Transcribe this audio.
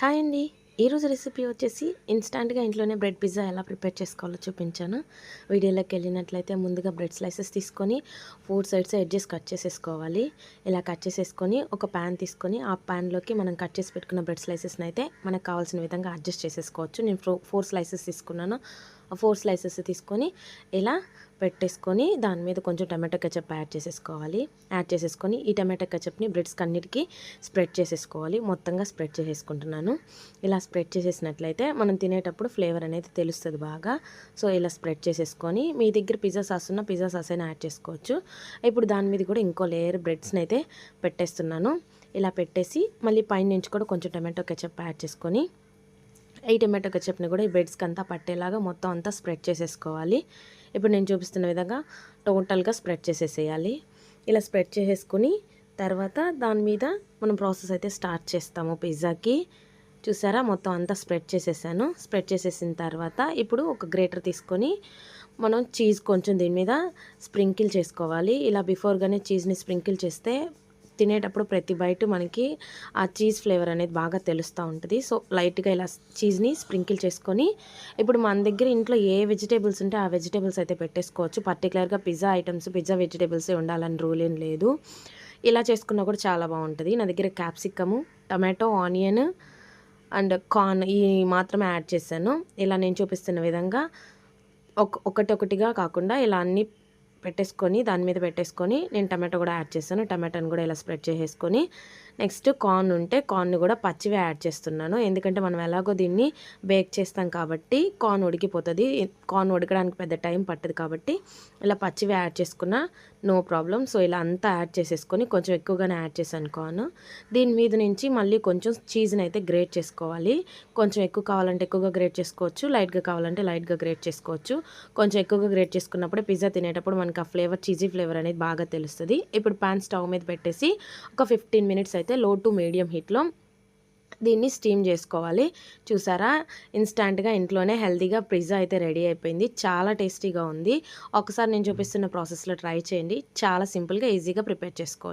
Hi అండి. ఈరోజు recipe వచ్చేసి ఇన్స్టాంట్గా ఇంట్లోనే బ్రెడ్ పిజ్జా ఎలా ప్రిపేర్ చేసుకోవాలో చూపించాను. వీడియోలోకి వెళ్ళినట్లయితే ముందుగా బ్రెడ్ స్లైసెస్ తీసుకొని ఫోర్ సైడ్స్ ఎడ్జెస్ కట్ చేసేసుకోవాలి. ఇలా కట్ చేసేసుకొని ఒక ప్యాన్ తీసుకొని ఆ ప్యాన్లోకి మనం కట్ చేసి పెట్టుకున్న బ్రెడ్ స్లైసెస్ని అయితే మనకు కావాల్సిన విధంగా అడ్జస్ట్ చేసేసుకోవచ్చు. నేను ఫోర్ స్లైసెస్ తీసుకున్నాను. ఫోర్ స్లైసెస్ తీసుకొని ఇలా పెట్టేసుకొని దాని మీద కొంచెం టమాటో కెచప్ యాడ్ చేసేసుకోవాలి. యాడ్ చేసేసుకొని ఈ టమాటో కెచప్ని బ్రెడ్స్కి అన్నిటికీ స్ప్రెడ్ చేసేసుకోవాలి. మొత్తంగా స్ప్రెడ్ చేసేసుకుంటున్నాను. ఇలా స్ప్రెడ్ చేసేసినట్లయితే మనం తినేటప్పుడు ఫ్లేవర్ అనేది తెలుస్తుంది బాగా. సో ఇలా స్ప్రెడ్ చేసేసుకొని మీ దగ్గర పిజ్జా సాస్ ఉన్న పిజ్జా సాస్ అయినా యాడ్ చేసుకోవచ్చు. ఇప్పుడు దాని మీద కూడా ఇంకో లేయర్ బ్రెడ్స్ని అయితే పెట్టేస్తున్నాను. ఇలా పెట్టేసి మళ్ళీ పైన నుంచి కూడా కొంచెం టమాటో కెచప్ యాడ్ చేసుకొని ఈ టమాటో కచప్ని కూడా ఈ బెడ్స్కి అంతా పట్టేలాగా మొత్తం అంతా స్ప్రెడ్ చేసేసుకోవాలి. ఇప్పుడు నేను చూపిస్తున్న విధంగా టోటల్గా స్ప్రెడ్ చేసేసేయాలి. ఇలా స్ప్రెడ్ చేసేసుకుని తర్వాత దాని మీద మనం ప్రాసెస్ అయితే స్టార్ట్ చేస్తాము పిజ్జాకి. చూసారా? మొత్తం అంతా స్ప్రెడ్ చేసేసాను. స్ప్రెడ్ చేసేసిన తర్వాత ఇప్పుడు ఒక గ్రేటర్ తీసుకొని మనం చీజ్ కొంచెం దీని మీద స్ప్రింకిల్ చేసుకోవాలి. ఇలా బిఫోర్గానే చీజ్ని స్ప్రింకిల్ చేస్తే తినేటప్పుడు ప్రతి బయట మనకి ఆ చీజ్ ఫ్లేవర్ అనేది బాగా తెలుస్తూ ఉంటుంది. సో లైట్గా ఇలా చీజ్ని స్ప్రింకిల్ చేసుకొని ఇప్పుడు మన దగ్గర ఇంట్లో ఏ వెజిటేబుల్స్ ఉంటే ఆ వెజిటేబుల్స్ అయితే పెట్టేసుకోవచ్చు. పర్టికులర్గా పిజ్జా ఐటమ్స్ పిజ్జా వెజిటేబుల్సే ఉండాలని రూల్ ఏం లేదు. ఇలా చేసుకున్నా కూడా చాలా బాగుంటుంది. నా దగ్గర capsicum tomato onion and corn ఈ మాత్రమే యాడ్ చేశాను. ఇలా నేను చూపిస్తున్న విధంగా ఒక ఒకటి ఒకటిగా కాకుండా ఇలా అన్ని పెట్టేసుకొని దాని మీద పెట్టేసుకొని నేను టమాటో కూడా యాడ్ చేశాను. టమాటాను కూడా ఇలా స్ప్రెడ్ చేసేసుకొని నెక్స్ట్ కార్న్ ఉంటే కార్న్ కూడా పచ్చివే యాడ్ చేస్తున్నాను. ఎందుకంటే మనం ఎలాగో దీన్ని బేక్ చేస్తాం కాబట్టి కార్న్ ఉడికిపోతుంది. కార్న్ ఉడకడానికి పెద్ద టైం పట్టదు కాబట్టి ఇలా పచ్చివే యాడ్ చేసుకున్న నో ప్రాబ్లం. సో ఇలా అంతా యాడ్ చేసేసుకొని కొంచెం ఎక్కువగానే యాడ్ చేశాను కార్న్. దీని మీద నుంచి మళ్ళీ కొంచెం చీజ్ని అయితే గ్రేట్ చేసుకోవాలి. కొంచెం ఎక్కువ కావాలంటే ఎక్కువగా గ్రేట్ చేసుకోవచ్చు. లైట్గా కావాలంటే లైట్గా గ్రేట్ చేసుకోవచ్చు. కొంచెం ఎక్కువగా గ్రేట్ చేసుకున్నప్పుడు పిజ్జా తినేటప్పుడు మనకి ఆ ఫ్లేవర్ చీజీ ఫ్లేవర్ అనేది బాగా తెలుస్తుంది. ఇప్పుడు పాన్ స్టవ్ మీద పెట్టేసి ఒక ఫిఫ్టీన్ మినిట్స్ అయితే లో టు మీడియం హీట్లో దీన్ని స్టీమ్ చేసుకోవాలి. చూసారా? ఇన్స్టాంట్గా ఇంట్లోనే హెల్తీగా పిజ్జా అయితే రెడీ అయిపోయింది. చాలా టేస్టీగా ఉంది. ఒకసారి నేను చూపిస్తున్న ప్రాసెస్లో ట్రై చేయండి. చాలా సింపుల్గా ఈజీగా ప్రిపేర్ చేసుకోవచ్చు.